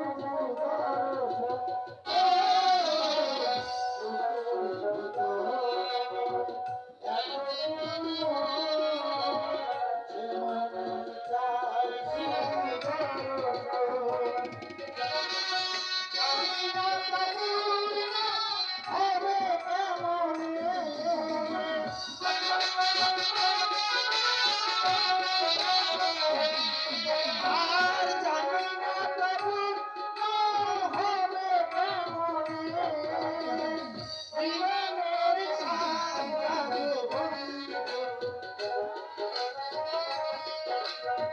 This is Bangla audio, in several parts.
আর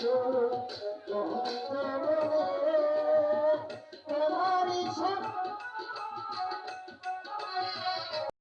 So